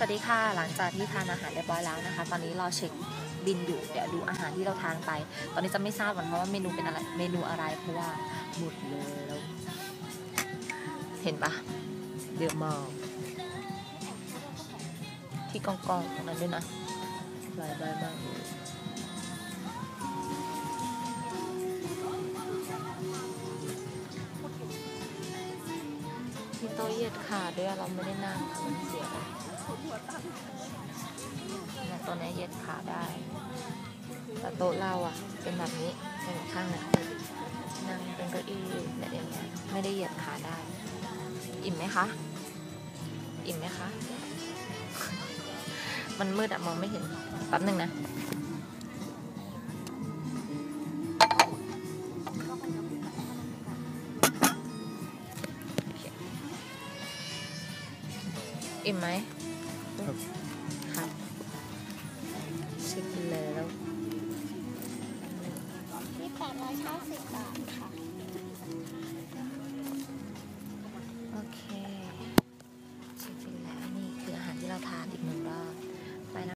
สวัสดีค่ะ หลังจากที่ทานอาหารเรียบร้อยแล้วนะคะ ตอนนี้รอเช็คบินอยู่เดี๋ยวดูอาหารที่เราทานไป ตอนนี้จะไม่ทราบก่อนเพราะว่าเมนูเป็นอะไรเมนูอะไรเพราะว่าหมดเลยแล้วเห็นปะเยอะมากที่กองกองๆตรงนั้นด้วยนะหลายใบมากเลย มีโต๊ะเหยียดขาด้วยเราไม่ได้นั่งมันเสียนี่ยตัวนี้เหยียดขาได้ แต่โต๊ะเราอะ เป็นแบบนี้เป็นข้างเนี่ยนั่งเป็นเก้าอี้แบบอย่างเงี้ยไม่ได้เหยียดขาได้ อิ่มไหมคะ อิ่มไหมคะ มันมืดอะมองไม่เห็นแป๊บหนึ่งนะ อิ่มไหมครับ ครับเช็คบินแล้วนี่แปดร้อยเก้าสิบบาท